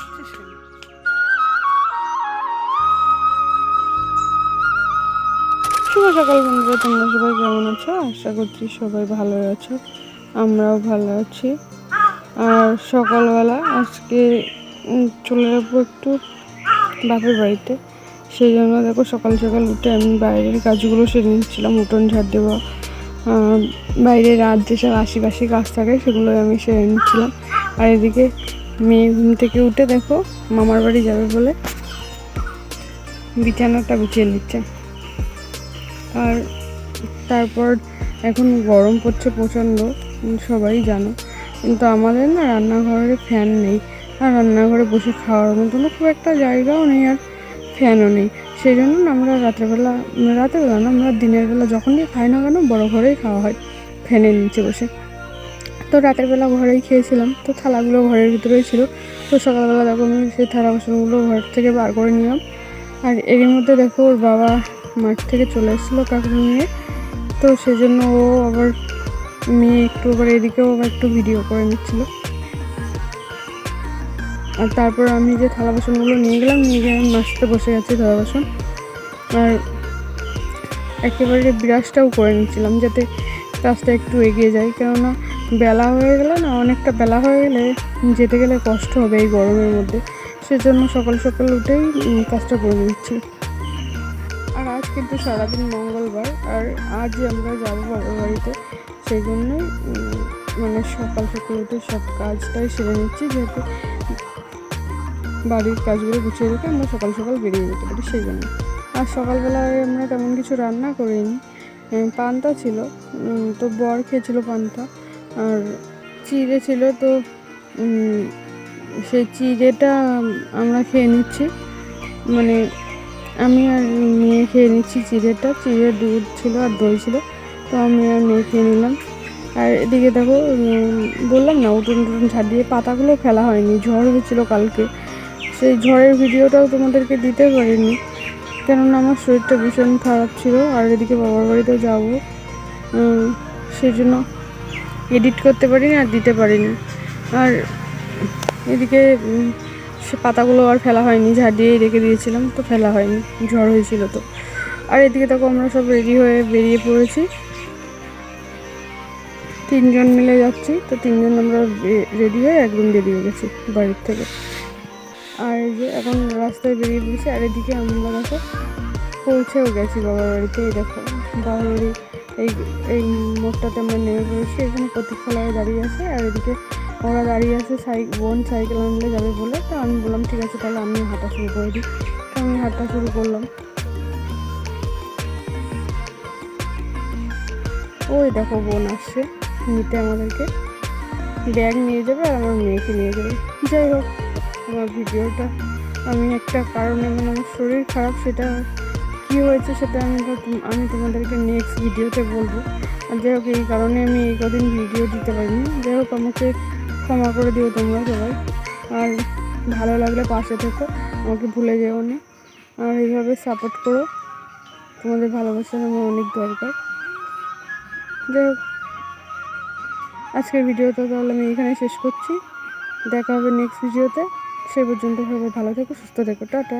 নাচছে সে শুভ সকাল বন্ধুরা, তোমরা সবাই কেমন আছো? আশা করছি সবাই ভালো আছো, আমরাও ভালো আছি। আর সকালবেলা আজকে চলে যাব একটু বাপের বাড়িতে। সেই জন্য দেখো সকাল সকাল উঠে আমি বাইরের কাজগুলো সেরে নিচ্ছিলাম, উঠোন ঝাড় দেবো। বাইরের রাত যেসব আশেপাশে কাজ থাকে সেগুলো আমি সেরে নিচ্ছিলাম। আর এদিকে মেয়ে ঘুম থেকে উঠে দেখো, মামার বাড়ি যাবে বলে বিছানাটা গুছিয়ে নিচ্ছে। আর তারপর এখন গরম পড়ছে প্রচণ্ড, সবাই জানো। কিন্তু আমাদের না রান্নাঘরে ফ্যান নেই। আর রান্নাঘরে বসে খাওয়ার মতনও খুব একটা জায়গাও নেই আর ফ্যানও নেই। সেই জন্য আমরা রাত্রেবেলা রাতেরবেলা না, আমরা দিনের বেলা যখনই খাই না কেন, বড় ঘরেই খাওয়া হয় ফ্যানের নিচে বসে। তো রাতের বেলা ঘরেই খেয়েছিলাম। তো থালাগুলো ঘরের ভিতরেই ছিল। তো সকালবেলা দেখো আমি সেই থালা বাসনগুলো ঘর থেকে বার করে নিলাম। আর এরই মধ্যে দেখো ওর বাবা মাঠ থেকে চলে এসেছিল কাকু নিয়ে। তো সেজন্য ও আবার মেয়ে একটু আবার এদিকেও আবার একটু ভিডিও করে নিচ্ছিল। আর তারপর আমি যে থালা বাসনগুলো নিয়ে গেলাম, নিয়ে গিয়ে আমি মাছতে বসে গেছি থালা বাসন। আর একেবারে ব্রাশটাও করে নিচ্ছিলাম যাতে কাজটা একটু এগিয়ে যায়। কেননা বেলা হয়ে গেলে না, অনেকটা বেলা হয়ে গেলে যেতে গেলে কষ্ট হবে এই গরমের মধ্যে। সেজন্য সকাল সকাল উঠেই কাজটা করে নিচ্ছি। আর আজ কিন্তু সারাদিন মঙ্গলবার, আর আজ আমরা যাব বাবার বাড়িতে। সেই জন্যই মানে সকাল সকাল উঠে সব কাজটাই সেরে নিচ্ছি যেহেতু বাড়ির কাজগুলো গুছিয়ে রেখে আমরা সকাল সকাল বেরিয়ে যেতে পারি সেই জন্য। আর সকালবেলায় আমরা তেমন কিছু রান্না করিনি। পান্তা ছিল তো বর খেয়েছিল পান্তা। আর চিড়ে ছিল তো সেই চিড়েটা আমরা খেয়ে নিচ্ছি। মানে আমি আর মেয়ে খেয়ে নিচ্ছি চিড়েটা। চিড়ে দুধ ছিল আর দই ছিল, তো আমি আর মেয়ে খেয়ে নিলাম। আর এদিকে দেখো বললাম না, উঠোন টুটুন ঝাড় দিয়ে পাতাগুলো ফেলা হয়নি, ঝড় হয়েছিল কালকে। সেই ঝড়ের ভিডিওটাও তোমাদেরকে দিতে পারিনি, কেননা আমার শরীরটা ভীষণ খারাপ ছিল। আর এদিকে বাবার বাড়িতেও যাব সেই জন্য এডিট করতে পারি পারিনি আর দিতে পারি পারিনি। আর এদিকে সে পাতাগুলো আর ফেলা হয়নি, ঝাড় দিয়েই রেখে দিয়েছিলাম, তো ফেলা হয়নি, ঝড় হয়েছিল তো। আর এদিকে তখন আমরা সব রেডি হয়ে বেরিয়ে পড়েছি। তিনজন মিলে যাচ্ছি, তো তিনজন আমরা রেডি হয়ে একদম বেরিয়ে গেছি বাড়ির থেকে। আর যে এখন রাস্তায় বেরিয়ে পড়েছি, আর এদিকে আমরা দেখো পৌঁছেও গেছি বাবার বাড়িতে, এই দেখো বাবার বাড়ি এই এই মোড়টাতে আমরা নেমে পড়েছি। এখানে প্রতীক্ষালয়ে দাঁড়িয়ে আছে আর এদিকে ওরা দাঁড়িয়ে আছে সাই, বোন সাইকেল আনলে যাবে বলে। তো আমি বললাম, ঠিক আছে, তাহলে আমি হাঁটা শুরু করে দিই। তো আমি হাঁটা শুরু করলাম। ওই দেখো, বোন আসছে নিতে আমাদেরকে। ব্যাগ নিয়ে যাবে আর আমার মেয়েকে নিয়ে যাবে। যাই হোক, আমার ভিডিওটা, আমি একটা কারণে মানে আমার শরীর খারাপ সেটা কী হয়েছে সেটা আমি আমি তোমাদেরকে নেক্সট ভিডিওতে বলব। যাই হোক, এই কারণে আমি এই কদিন ভিডিও দিতে পারিনি। যাই হোক, আমাকে ক্ষমা করে দিও তোমরা সবাই। আর ভালো লাগলে পাশে থেকো, আমাকে ভুলে যেও না। আর এইভাবে সাপোর্ট করো। তোমাদের ভালোবাসার আমার অনেক দরকার। যাই হোক, আজকের ভিডিওটা তাহলে আমি এখানে শেষ করছি। দেখা হবে নেক্সট ভিডিওতে সে পর্যন্ত ভালো থেকো, সুস্থ থেকো। টাটা।